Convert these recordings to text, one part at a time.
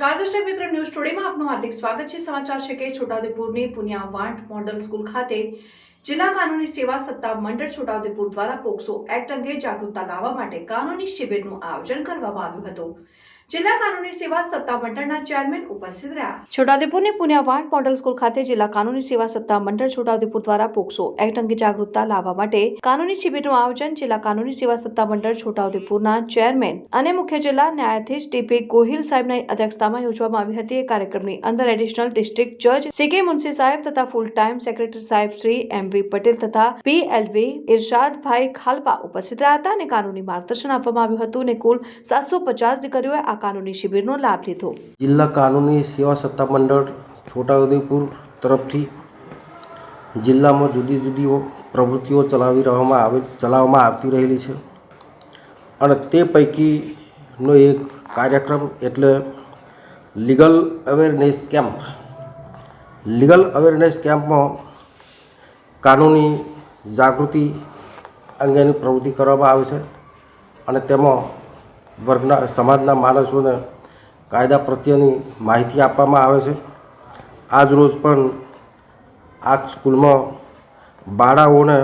નમસ્કાર, દર્શક મિત્રો, ન્યૂઝ ટુડેમાં આપનું હાર્દિક સ્વાગત છે. સમાચાર છે કે છોટાઉદેપુરની પુનિયા વાંટ મોડલ સ્કૂલ ખાતે જિલ્લા કાનૂની સેવા સત્તા મંડળ છોટાઉદેપુર દ્વારા પોક્સો એક્ટ અંગે જાગૃતતા લાવવા માટે કાનૂની શિબિરનું આયોજન કરવામાં આવ્યું હતું. જિલ્લા કાનૂની સેવા સત્તા મંડળના ચેરમેન ઉપસ્થિત રહ્યા. છોટાઉદેપુરની પુનિયા મોડલ સ્કૂલ ખાતે જિલ્લા કાનૂની સેવા સત્તા મંડળ છોટાઉદેપુર દ્વારા પોક્સો એક્ટ અંગે જાગૃતતા લાવવા માટે કાનૂની શિબિરનું આયોજન જિલ્લા કાનૂની સેવા સત્તા મંડળ છોટાઉદેપુરના ચેરમેન અને મુખ્ય જિલ્લા ન્યાયાધીશ ટીપી ગોહિલ સાહેબના અધ્યક્ષતામાં યોજવામાં આવી હતી. એ કાર્યક્રમની અંદર એડિશનલ ડિસ્ટ્રિક્ટ જજ સીકે મુનસી સાહેબ તથા ફૂલ ટાઈમ સેક્રેટરી સાહેબ શ્રી એમ વી પટેલ તથા પીએલવી ઇરશાદભાઈ ખાલપા ઉપસ્થિત રહ્યા હતા અને કાનૂની માર્ગદર્શન આપવામાં આવ્યું હતું અને કુલ સાતસો પચાસ દીકરીઓએ આ કાનૂની શિબિરનો લાભ લીધો. જિલ્લા કાનૂની સેવા સત્તા મંડળ છોટાઉદેપુર તરફથી જિલ્લામાં જુદી જુદી પ્રવૃત્તિઓ ચલાવી રહેવામાં આવે, ચલાવવામાં આવતી રહેલી છે. અને તે પૈકીનો એક કાર્યક્રમ એટલે legal awareness camp. Legal awareness કેમ્પમાં કાનૂની જાગૃતિ અંગેની પ્રવૃત્તિ કરવામાં આવે છે અને તેમાં વર્ગના સમાજના માણસોને કાયદા પ્રત્યેની માહિતી આપવામાં આવે છે. આજ રોજ પણ આ સ્કૂલમાં બાળાઓને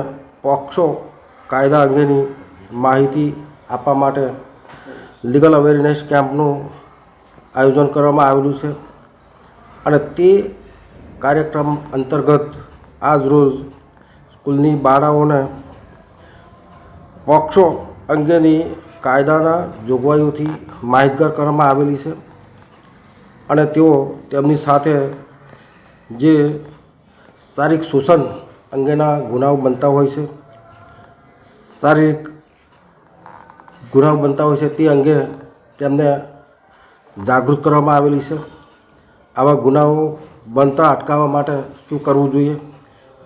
પોક્સો કાયદા અંગેની માહિતી આપવા માટે લીગલ અવેરનેસ કેમ્પનું આયોજન કરવામાં આવેલું છે અને તે કાર્યક્રમ અંતર્ગત આજ રોજ સ્કૂલની બાળાઓને પોક્સો અંગેની કાયદાના જોગવાઈઓથી માહિતગાર કરવામાં આવેલી છે અને તેઓ તેમની સાથે જે શારીરિક શોષણ અંગેના ગુનાઓ બનતા હોય છે, શારીરિક ગુનાઓ બનતા હોય છે, તે અંગે તેમને જાગૃત કરવામાં આવેલી છે. આવા ગુનાઓ બનતા અટકાવવા માટે શું કરવું જોઈએ?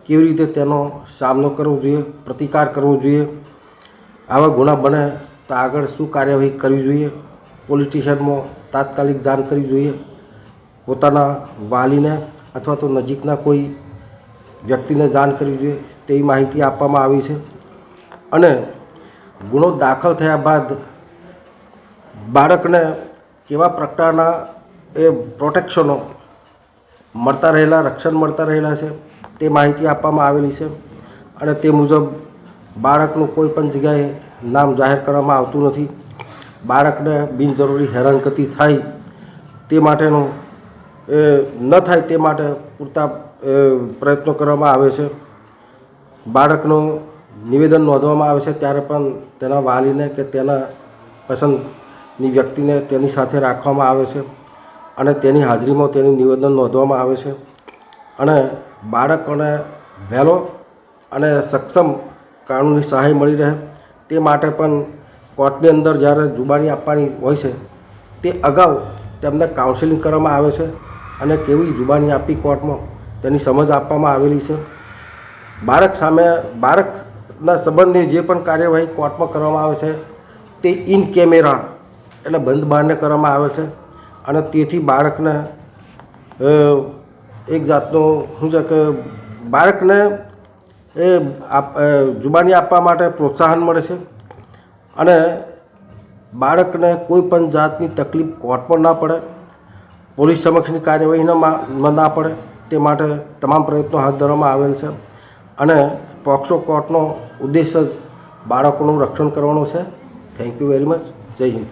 કેવી રીતે તેનો સામનો કરવો જોઈએ? પ્રતિકાર કરવો જોઈએ? આવા ગુના બને તો આગળ શું કાર્યવાહી કરવી જોઈએ? પોલીસ તાત્કાલિક જાણ કરવી જોઈએ? પોતાના વાલીને અથવા તો નજીકના કોઈ વ્યક્તિને જાણ કરવી જોઈએ? તેવી માહિતી આપવામાં આવી છે. અને ગુનો દાખલ થયા બાદ બાળકને કેવા પ્રકારના એ પ્રોટેક્શનો મળતા રહેલા, રક્ષણ મળતા રહેલા છે તે માહિતી આપવામાં આવેલી છે. અને તે મુજબ બાળકનું કોઈ પણ જગ્યાએ નામ જાહેર કરવામાં આવતું નથી. બાળકને બિનજરૂરી હેરાનગતિ થાય તે માટેનું, એ, ન થાય તે માટે પૂરતા પ્રયત્નો કરવામાં આવે છે. બાળકનું નિવેદન નોંધવામાં આવે છે ત્યારે પણ તેના વાલીને કે તેના પસંદની વ્યક્તિને તેની સાથે રાખવામાં આવે છે અને તેની હાજરીમાં તેનું નિવેદન નોંધવામાં આવે છે. અને બાળકોને વહેલો અને સક્ષમ કાનૂની સહાય મળી રહે તે માટે પણ કોર્ટની અંદર જ્યારે જુબાની આપવાની હોય છે, તે અગાઉ તેમને કાઉન્સેલિંગ કરવામાં આવે છે અને કેવી જુબાની આપી કોર્ટમાં તેની સમજ આપવામાં આવેલી છે. બાળક સામે, બાળકના સંબંધની જે પણ કાર્યવાહી કોર્ટમાં કરવામાં આવે છે, તે ઇન કેમેરા એટલે બંધ બારને કરવામાં આવે છે અને તેથી બાળકને એક જાતનું, શું છે કે, બાળકને એ જુબાની આપવા માટે પ્રોત્સાહન મળે છે. અને બાળકને કોઈ પણ જાતની તકલીફ કોર્ટ પણ ના પડે, પોલીસ સમક્ષની કાર્યવાહી ન ના પડે, તે માટે તમામ પ્રયત્નો હાથ ધરવામાં આવેલ છે. અને પોક્સો કોર્ટનો ઉદ્દેશ જ બાળકોનું રક્ષણ કરવાનો છે. થેન્ક યુ વેરી મચ જય હિન્દ.